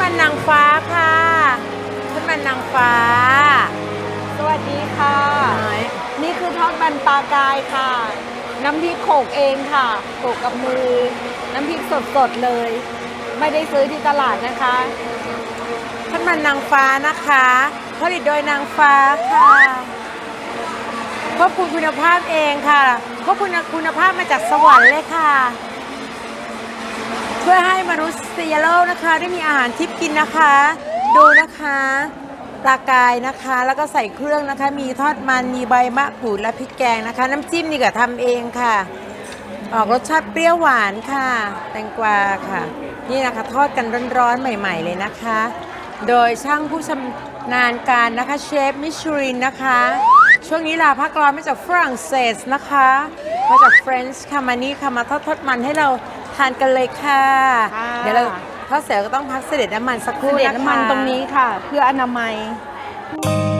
มันนางฟ้าค่ะท่านนางฟ้า สวัสดีค่ะ นี่คือทอดมันปลากายค่ะ น้ำพริกโขกเองค่ะโขกกับมือ น้ำพริกสดๆเลย ไม่ได้ซื้อที่ตลาดนะคะทอดมันนางฟ้านะคะผลิตโดยนางฟ้าค่ะควบคุมคุณภาพเองค่ะควบคุมคุณภาพมาจากสวรรค์เลยค่ะ พื่อให้มนุษยโลกนะคะได้มีอาหารทิพย์กินนะคะ ดูนะคะปลากายนะคะ แล้วก็ใส่เครื่องนะคะ มีทอดมันมีใบมะกรูดและพริกแกงนะคะ น้ำจิ้มนี่ก็ทำเองค่ะ ออกรสชาติเปรี้ยวหวานค่ะ แตงกวาค่ะ นี่นะคะทอดกันร้อนๆใหม่ ๆ เลยนะคะ โดยช่างผู้ชำนาญการนะคะเชฟมิชลินนะคะ ช่วงนี้ลาพักร้อนมาจากฝรั่งเศสนะคะมาจากเฟรนช์ค่ะมานี่ค่ะมาทอดทอดมันให้เรา ทานกันเลยค่ะ ค่ะ เดี๋ยวเราทอดเสร็จก็ต้องพักเสด็จน้ำมันสักคเสรู่ด็จนะคะ น้ำมันตรงนี้ค่ะ เพื่ออนามัยค